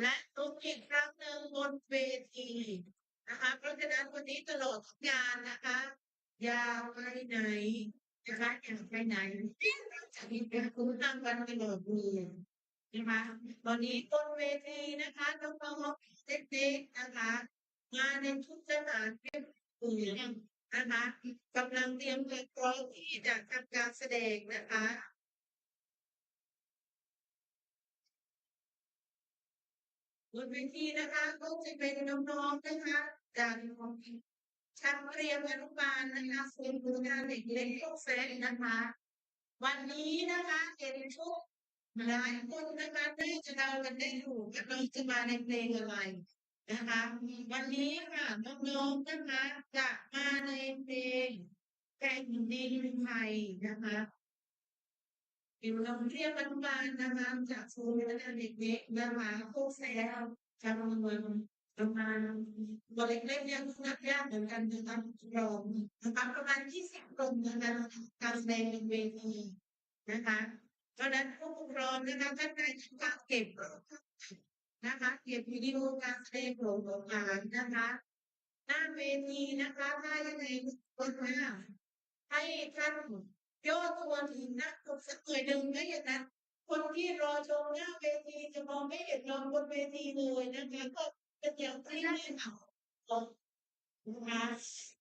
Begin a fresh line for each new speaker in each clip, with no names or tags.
และทุกอีกครั้งหนึ่งบนเวทีนะคะ เพราะฉะนั้นวันนี้ตลอดทุกงานนะคะอย่าไปไหนนะคะอย่าไปไหนจะมีเป็นคุณตั้งกันตลอดมือนะคะตอนนี้บนเวทีนะคะน้องๆเด็กๆนะคะมาในทุกสถานที่อื่นนะคะกำลังเตรียมตัวพร้อมที่จะทำการแสดงนะคะ บนเวทีนะคะก็จะเป็นน้องๆนะคะจากชั้นเรียนอนุบาลนะคะส่วนดูงานเด็กเล็กทุกเซตนะคะ วันนี้นะคะเห็นทุกหลายคนนะคะได้จะเดากันได้ถูกว่าเราจะมาในเพลงอะไรนะคะ วันนี้ค่ะน้องๆนะคะจะมาในเพลงแก่นดินไทยนะคะ อยู่โรงเรียนอนุบาลนะคะจากศูนย์พัฒนเด็กๆนะคะโคกแซวชาวเมืองประมาณตัวเล็กๆเนี่ยนักยากเหมือนกันนะคะรองนะคะประมาณยี่สิบคนนะคะการแสดงเป็นเวทีนะคะเพราะนั้นผู้ปกครองนะคะท่านใดที่จะเก็บนะคะเก็บวิดีโอการแสดงของโรงงานนะคะหน้าเวทีนะคะถ้ายังไงคนมาให้ท่าน ยอดตัวถึงนะตกสักหน่อยหนึ่งนะอย่างนั้น คนที่รอชมหน้าเวทีจะมองไม่เห็นเราบนเวทีเลยนะคะก็เป็นอย่างที่แน่นอนนะคะ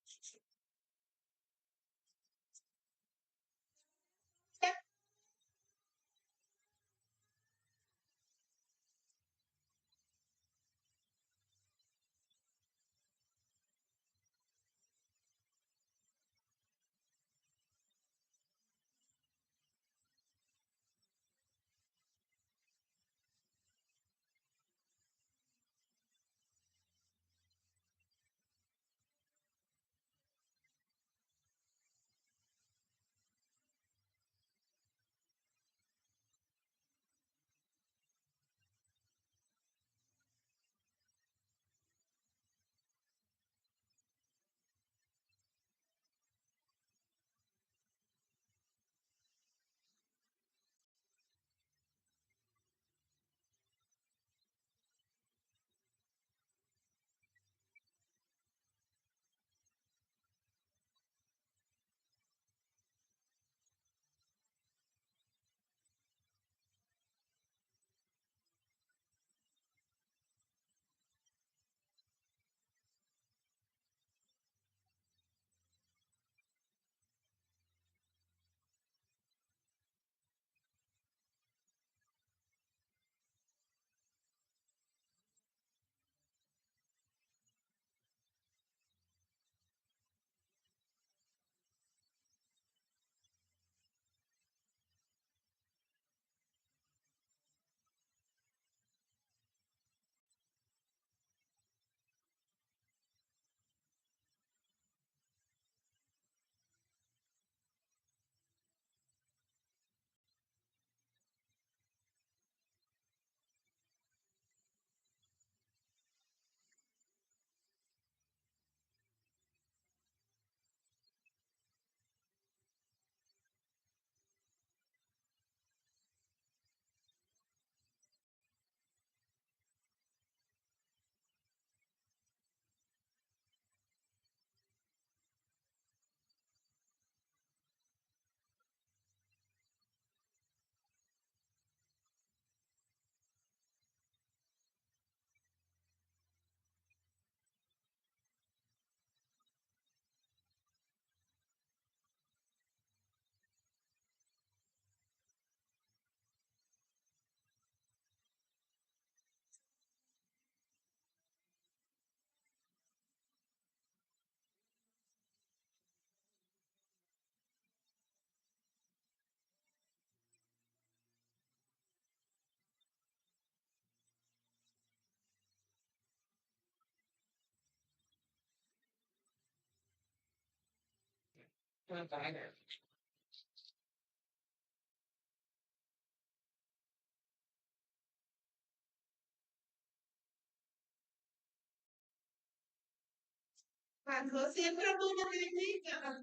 ค่ะขอเสียงประมือดังๆให้กับ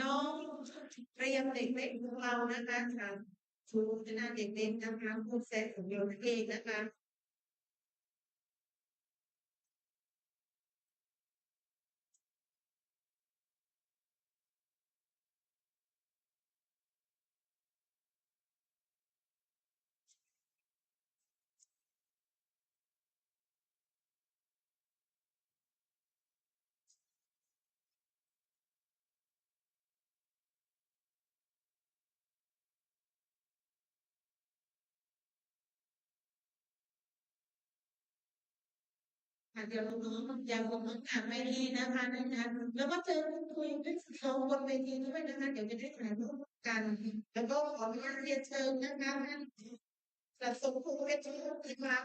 น้องเตรียมเด็กๆของเรานะคะค่ะครูคณะเด็กๆนะคะผู้แสดงของเราเองนะคะ ค่ะเดี๋ยวน้องๆยังคงต้องการเวทีนะคะนะคะแล้วก็เจอคุณครูอยู่ที่เขาบนเวทีด้วยนะคะเดี๋ยวจะได้ถ่ายรูปกัน แล้วก็ขออนุญาตเรียนเชิญนะคะท่านจัดส่งครูเวทีนะคะ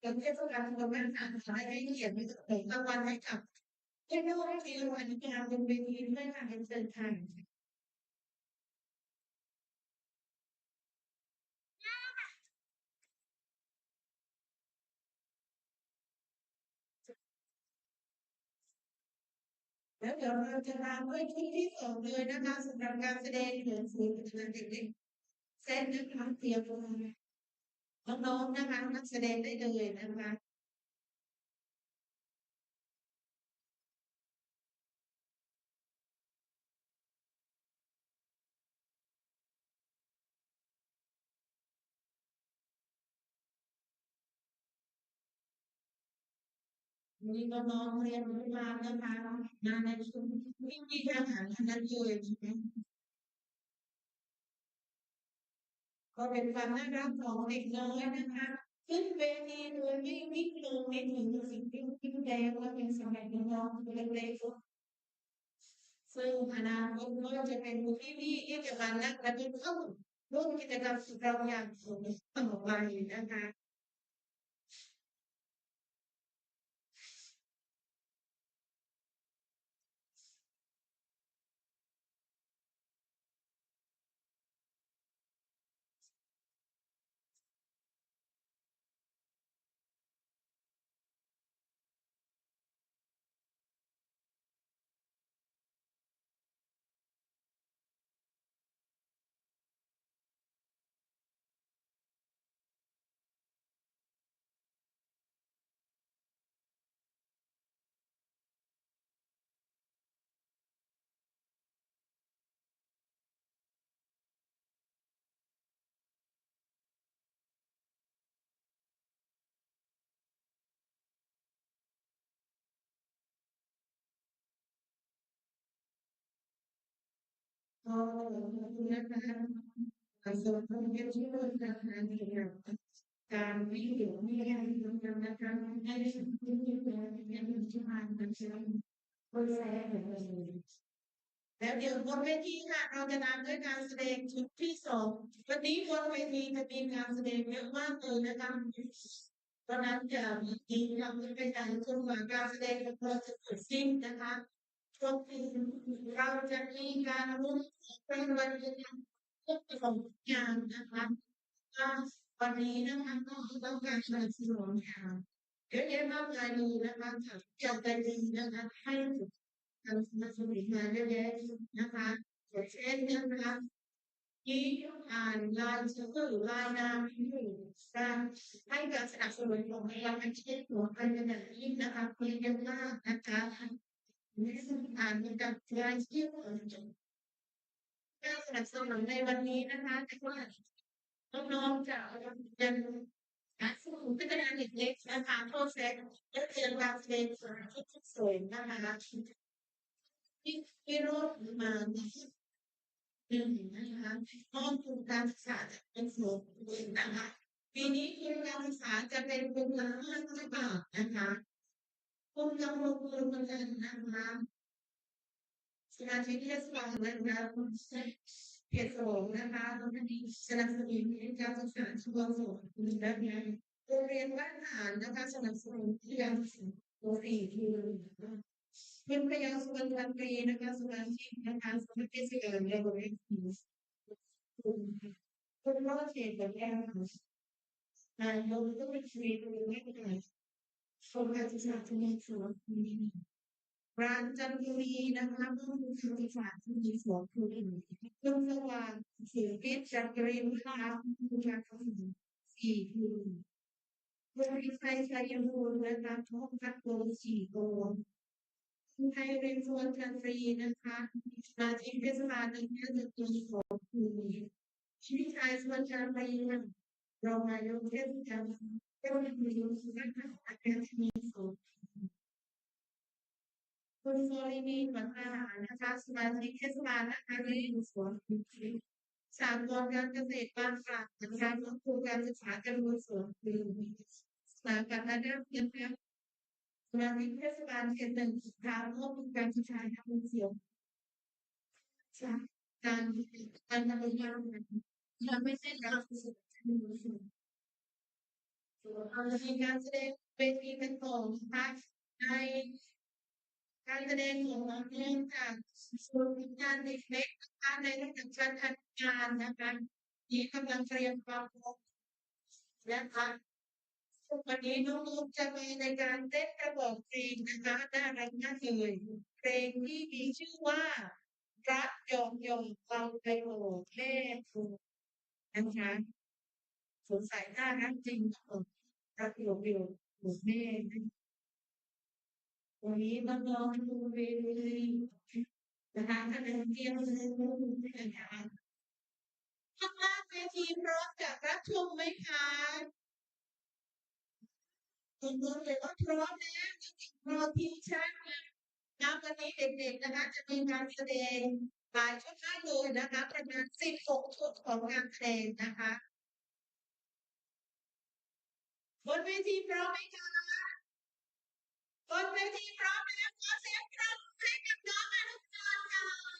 เดี๋ยวเทศกาลวันแม่ทางสายให้เกียรติในของรางวัลให้กับเจ้าหน้าที่รางวัลการบนเวทีด้วยค่ะเรียนเชิญค่ะ แล้วเดี๋ยวเราจะตามด้วยชุดที่สองเลยนะคะสำหรับการแสดงเหนือนของเด็กๆเส้นนะคะเตรียมน้องๆนะคะนักแสดงได้เลยนะคะ มีน้องเรียนมานะคะมานในชุดวิ่งที่ทหารทั้งนั้นเลยใช่ไหมก็เป็นความน่ารักของเด็กน้อยนะคะ ขึ้นเวทีโดยไม่วิ่งลงไม่ถึงสิ่งที่วิ่งแดงว่าเป็นสมัยน้องเล็กๆซึ่งอนาคตก็จะเป็นผู้ที่ดีที่จะมานักและเป็นเข้าร่วมกิจกรรมสุดเราอย่างสมต่อไปนะคะ ก็นะคะกาส่งเรียนที่ด้วยนะคะเกี่ยวกับการวิ่งอยู่ไม่ได้ทำกันนะคะให้สิ่งที่มีความเป็นอย่างที่ผ่านมาใช่ไหมคนแซ่บเลยแล้วเดี๋ยวบนเวทีค่ะ เราจะตามด้วยการแสดงชุดที่สองวันนี้บนเวทีจะมีการแสดงเยอะมากเลยนะคะตอนนั้นจะมีทีมเราจะเป็นการจนกว่าการแสดงของเราจะเสร็จสิ้นนะคะ เราจะมีการรุ่นเป็นวันเรียนทุกองงานนะคะก็วันนี้นะคะก็ต้องการสนับสนุนค่ะเยอะแยะมากมายเลยนะคะจากจากใจดีนะคะให้การสนับสนุนมาเยอะแยะนะคะอย่างเช่นนะคะที่อ่านรายชื่อรายนามที่อยู่การให้การสนับสนุนของรางวัลเช่นหัวเป็นอย่างยิ่งนะคะเป็นเยอะมากนะคะ อ่านกับรายชื่อการสนับสนุนในวันนี้นะคะแต่ว่าน้องๆจะเป็นกาสนุนพัฒนาเด็กเล็กนะคะโปรเซสและเรียนการเรียนสอนที่สวยนะคะที่ที่รูปมาหนึ่งนะคะห้องทุนการศึกษาจะเป็นสูงนะคะปีนี้ทุนการศึกษาจะเป็นเป็นละห้าร้อยบาทนะคะ สมาชิกเทศบาลนะคะคุณเพียรสงนะคะตรงนี้สนับสนุนการศึกษาชุมชนคุณได้ไหมโรงเรียนบ้านฐานนะคะสนับสนุนที่การศึกษาตัวฟรีที่เป็นพยาสุวรรณตรีนะคะสมาชิกนะคะสมาชิกเสื่อมในบริเวณคุณคุณรอดเขตแบบแรกค่ะนายกก็เป็นฟรีตรงนี้ไม่ได้ โครงการศึกษาชุมชนร้านจันทรีนะคะเพิ่มคุณศึกษาที่มีสวนคือเครื่องสว่างสีเพชรจักรีนะคะคุณค่ะสี่คือโรงเรียนไทชัยภูมินะคะท้องพักโกสี่โกคุณไทยเรียนสวนจันทรีนะคะมาที่เทศบาลในเมืองจันทบุรีของคุณชีวิตชายสวนจันทรีรองนายกเทศบาลก็มีสุนัขอาจารย์มีสวน คุณโซลินีปัญหานะคะสมาชิกเทศบาลนะคะในสวนสามกรการเกษตรบ้านกลางนะคะครูการศึกษาจำนวนสวนคือสถาบันระดับเพียงแค่โซงานนี้เทศบาลเขตหนึ่งทายร่วมกับการชายทำเสียงจากการการทำงานยังไม่เสร็จแล้วส่วน เรามีการแสดงเป็นทีกันต่อนะคะในการแสดงของเราเนื่องจากส่วนงานเด็กๆนะคะในระดับชั้นอนุบาลนะคะที่กำลังเตรียมความพร้อมนะคะวันนี้น้องๆจะมาในการเต้นกระบอกเพลงนะคะน่ารักมากเลยเพลงที่มีชื่อว่ารักยอมยอมเราไปโหดแม่ครูนะคะสงสัยน่ารักจริงเออ รักยอมยอมโหดแม่วันนี้น้องดูเวทีนะคะถ้าเป็นเกี่ยวกับเรื่องนี้นะคะข้างล่างเวทีพร้อมจะรับชมไหมคะคุณรู้เลยว่าพร้อมแล้วรอทีมชาตินะนะวันนี้เด็กๆนะคะ จะมีการแสดงหลายชุดมากเลยนะคะประมาณสิบหกชุดของงานแสดงนะคะ บนเวทีพร้อมไหมคะบนเวทีพร้อมแล้วขอเสียงปรบมือให้กับน้องอนุบาลค่ะ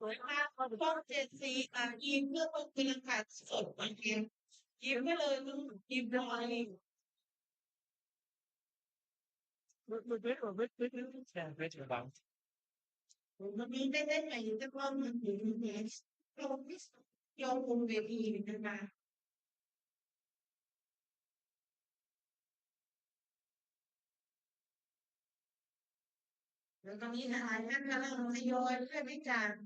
หัวยมากขาต้องเจ็ดสี่อะยิ้มเมื่อคนเป็นขาดสดบางทียิ้มไปเลยมึงยิ้มลอย
มันมันไม่มันไม่ไม่
แช่ไม่ถึงบางมันมีได้ได้ไหนแต่ว่ามันอยู่นเนสเรมิม่ยอมคงเวทีนะมาแล้วตอนนี้นะคะท่านกำลังทยอยเพื่อวิจารณ์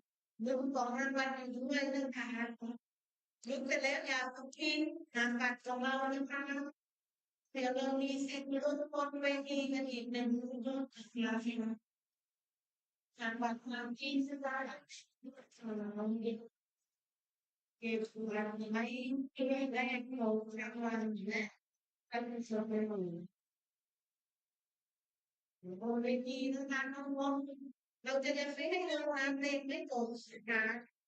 ดูของรางวัลอยู่ด้วยนะคะยุบไปแล้วอย่าต้องกินงานบัตรของเรานะคะเดี๋ยวเรามีสิทธิ์ลดบนเวทีกันอีกหนึ่งยอดเสียงงานบัตรความกินจะได้เราเก็บเรางวัลไม่ได้โง่รางวัลเนี่ยท่านผู้ชมไปหมดบนเวทีนะคะน้องราจะได้ไม่ให้รางวัลเพลงไม่ตกนะคะมีพี่น้องพี่กันนักเรียนมีพอมาบอกที่สามครั้งโดยที่ขึ้นเมื่อไหร่หนึ่งโยกเป็นโยกกันทีเหมือน กันทำงานเป็นดีในงานต้องทุกอย่าง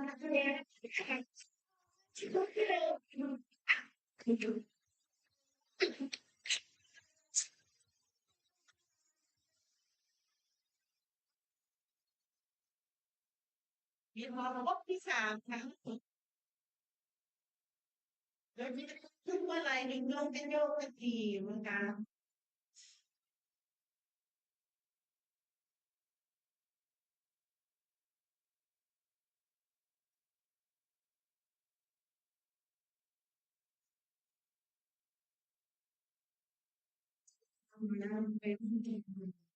นะคะ
ว่าง
เรีย น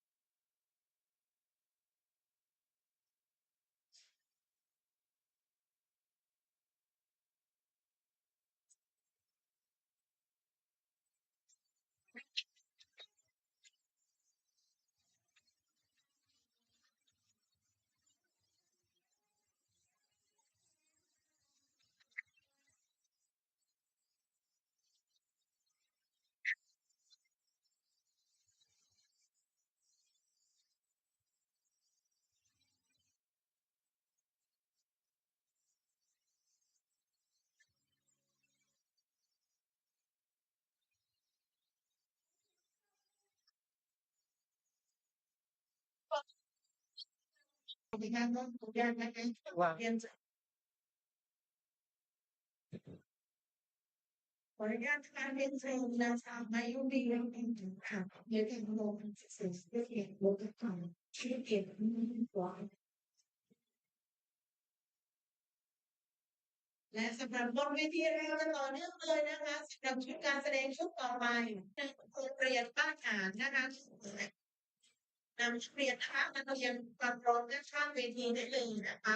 จากขออนุญาตการเรียนเชิญนางสาวมายุรีเรื่องเป็นถึงค่ะเรียนการโลกศึกษาเรื่อเกี่ยวกับโลกธรรมชื่อเกี่ยวกับหัวและสำหรับบนเวทีเราจะต่อเนื่องเลยนะคะสำหรับชุดการแสดงชุดต่อไปโรงเรียนบ้านหานนะคะ นำเรียนนะคะมาเรียนความร้อมและข้ามเวทีได้เลยนะคะ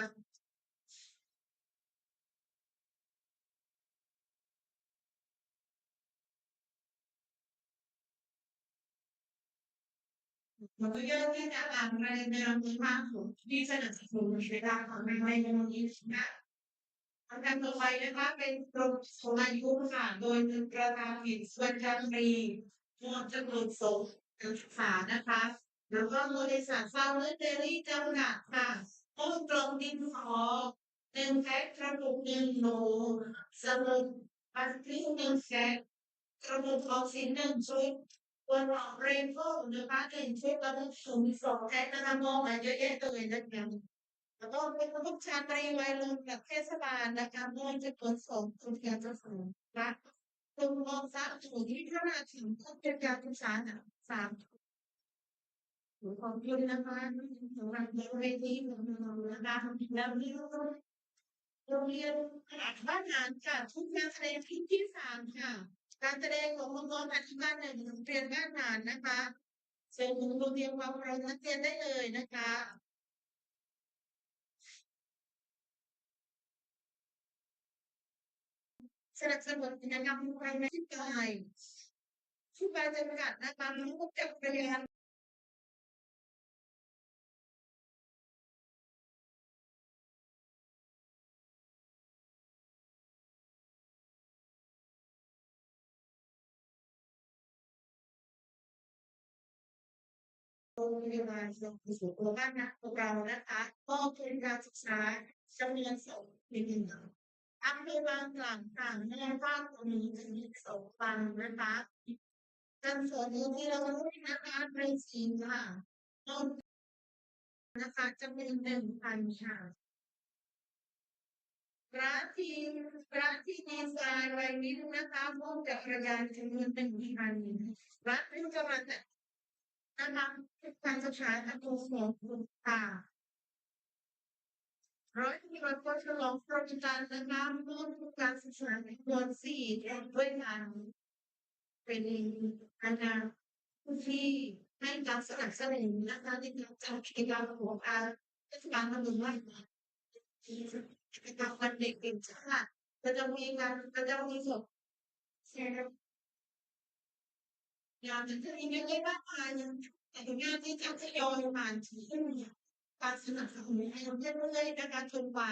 มันก็เยอะที่จะอ่านในแนวนี้มากผมที่สนับสนุนในการของในในวันนี้นะทางการต่อไปนะคะเป็นกรมสมัยยุค่ะโดยเป็นประธานผิดส่วนการตรีมวลจำนวนสงศึกษานะคะ แล้วก็บริษัทฟาร์มเดลี่จำกัดค่ะต้นตรงดินสอหนึ่งแพ็คกระปุกหนึ่งโหลสมุดบัตรคลิปหนึ่งแพ็คกระปุกออกสินหนึ่งชุดตัวหลอกเรนโบว์นะคะหนึ่งชุดแล้วก็สูงสองแพ็คนะคะมองมาเยอะแยะเลยนะคะแล้วก็เป็นระบบชาตรีวัยรุ่นกับเทศบาลนะคะมองจะเปิดสองทุนการศึกษานะตรงมองสามถึงที่พระราชถึงทุนการศึกษาสามถุ ขอบคุณนะคะสำหรับเวทีของเรานะคะแล้วนี่โรงเรียนขนาดบ้านงานค่ะทุกการแสดงที่ที่สามค่ะ การแสดงขององกรอธิการหนึ่งโรงเรียนบ้านงานนะคะเชิญถึงโรงเรียนความพร้อมนักเรียนได้เลยนะคะสนับสนุนกิจกรรมภายในที่กายที่การจำกัดนะคะรู้จักเรี รงพยาบาลส่งเสริมบ้านนะของเรานะคะก็ทุนการศึกษาจำเนวนสองหนึ่งอำเภอบางกล่ำต่างแม่บ้านตรงนี้จะมีสองฟังนะคะการสอนนี้ที่เรารู้นะคะเป็นสีนค่ะต้นนะคะจะเป็นหนึ่งพันค่ะพร้านที่ร้านที่ดีไซน์ไว้นี้นะคะพวกจักรยานจำนวนหนึ่งพันพร้านเป็นกำลัง นะคะการศึกษาทางกระทรวงค่ะร้อยที่เราก็ฉลองโปรเจกต์นะคะร่วมการศึกษาในส่วนสี่ด้วยกันเป็นคณะผู้ที่ให้การสนับสนุนนะคะในการจัดกิจกรรมของอาเทศบาลตำบลบ้านนากิจกรรมวันเด็กแห่งชาติจะมีงานจะมีศพ งานจะมีเยอะแยะมากมายยังแต่งานที่จะทยอยมาที่การสนับสนุนให้เรื่อยๆนะคะจนกว่า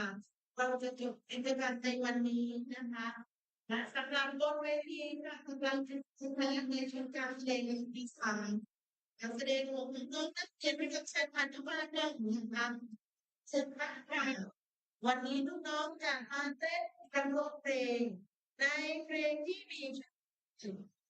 เราจะจบกิจกรรในวันนี้นะคะและสำหรับบนเวทีค่ะกำลังจะแสดงในชุดการแสดงดีไซน์การแสดงของน้องนักเรียนประจำชั้นพันธุบ้านได้นะคะเช่นว่าวันนี้ลูกน้องจะมาเต้นกันร้องเพลงในเพลงที่มี